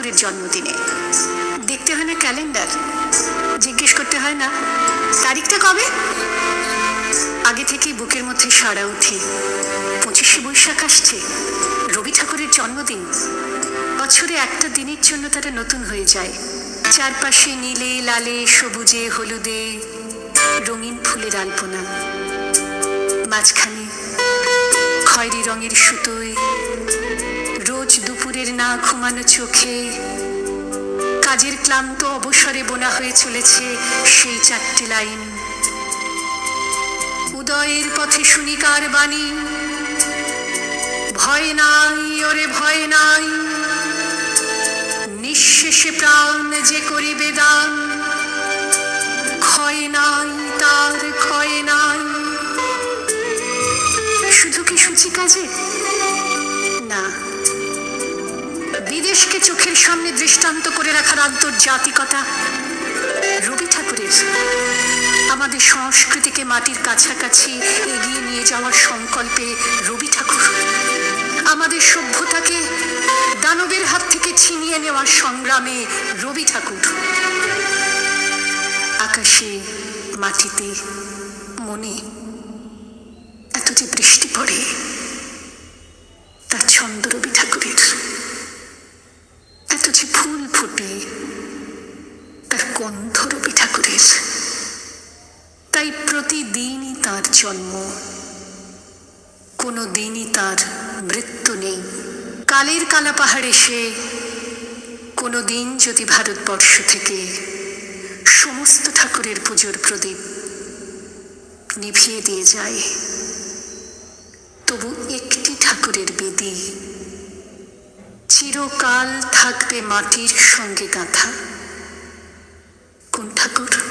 ঠাকুরের জন্মদিনে। দেখতে হয় না ক্যালেন্ডার? জিজ্ঞেস করতে হয় না, তারিখটা কবে? আগে থেকেই বুকের মধ্যে সারা উঠে, পঁচিশে বৈশাখ আসছে, রবি ঠাকুরের জন্মদিন। বছরে একটা দিনের জন্য তারা নতুন হয়ে যায়। চারপাশে নীলে, লালে, সবুজে, হলুদে, রঙিন ফুলের আলপনা। মাঝখানে খয়েরি রঙের সুতোয় রোজ না ঘুমানো চোখে। কাজের ক্লান্ত অবসরে বোনা হয়ে চলেছে সেই চারটি লাইন। উদয়ের পথে শুনিকার বাণী, ভয় নাই, ওরে ভয় নাই। নিঃশেষে প্রাণ যে করিবে দান। ক্ষয় নাই, তার ক্ষয় নাই। শুধু কি সূচি কাজে? না। বিদেশকে চোখের সামনে দৃষ্টান্ত করে রাখার আন্তর্জাতিকতা রবি ঠাকুরের। আমাদের সংস্কৃতিকে মাটির কাছাকাছি এগিয়ে নিয়ে যাওয়ার সংকল্পে রবি ঠাকুর। আমাদের সভ্যতাকে দানবের হাত থেকে ছিনিয়ে নেওয়ার সংগ্রামে রবি ঠাকুর। আকাশে, মাটিতে, মনে, এত যে বৃষ্টি পড়ে। তার গন্ধ ঠাকুরের? তাই প্রতিদিনই তার জন্ম। কোনো দিনই তার মৃত্যু নেই। কালের কালা পাহাড় এসে কোনো দিন যদি ভারতবর্ষ থেকে সমস্ত ঠাকুরের পুজোর প্রদীপ নিভিয়ে দিয়ে যায়, তবু একটি ঠাকুরের বেদি চিরকাল থাকবে মাটির সঙ্গে গাঁথা। কোন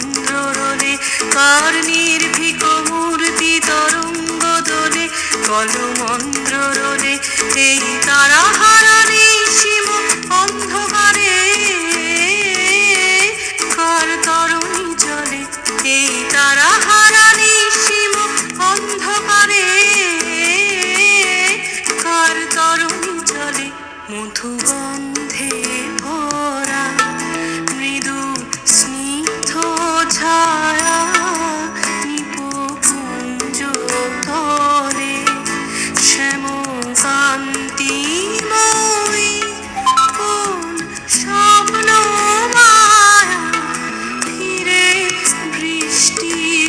চন্দ্ররোলে কার নির্ভীক মূর্তি তরঙ্গ দোলে কল মন্দ্ররে এই তারা হারানি সীম অন্ধকারে, কার তরুণ চলে এই তারা হারানি সীম অন্ধকারে, কার তরুণ চলে মধুবন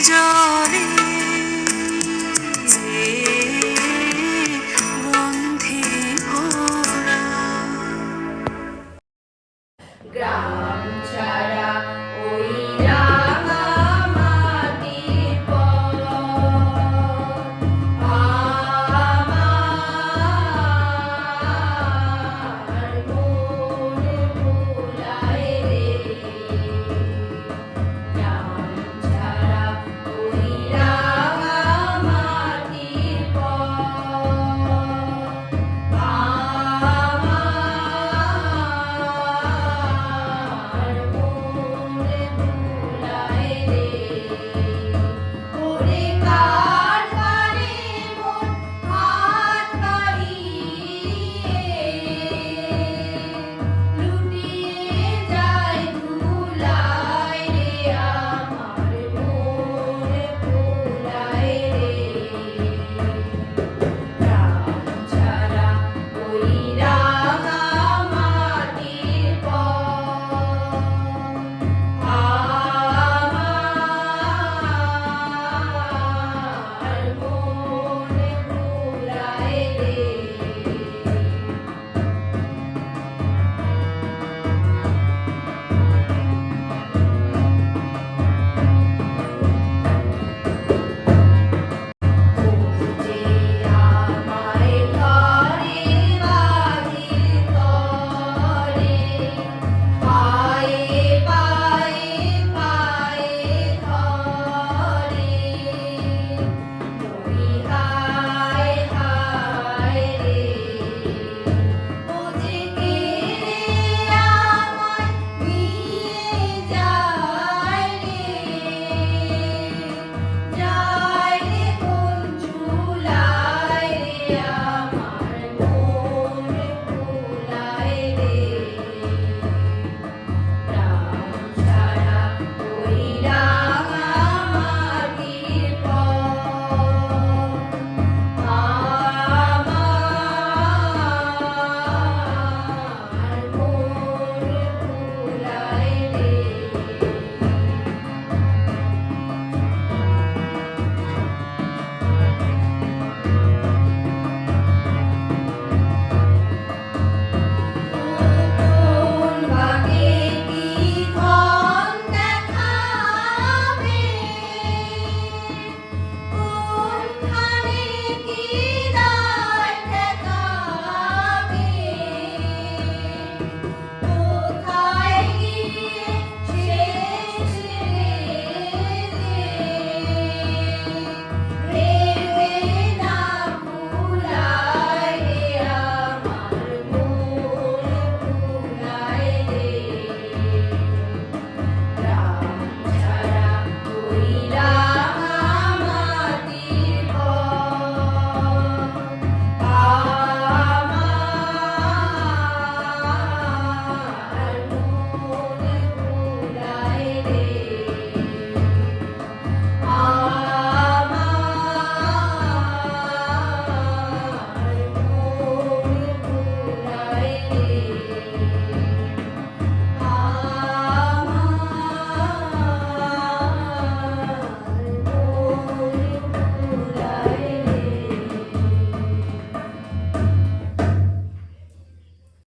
잊어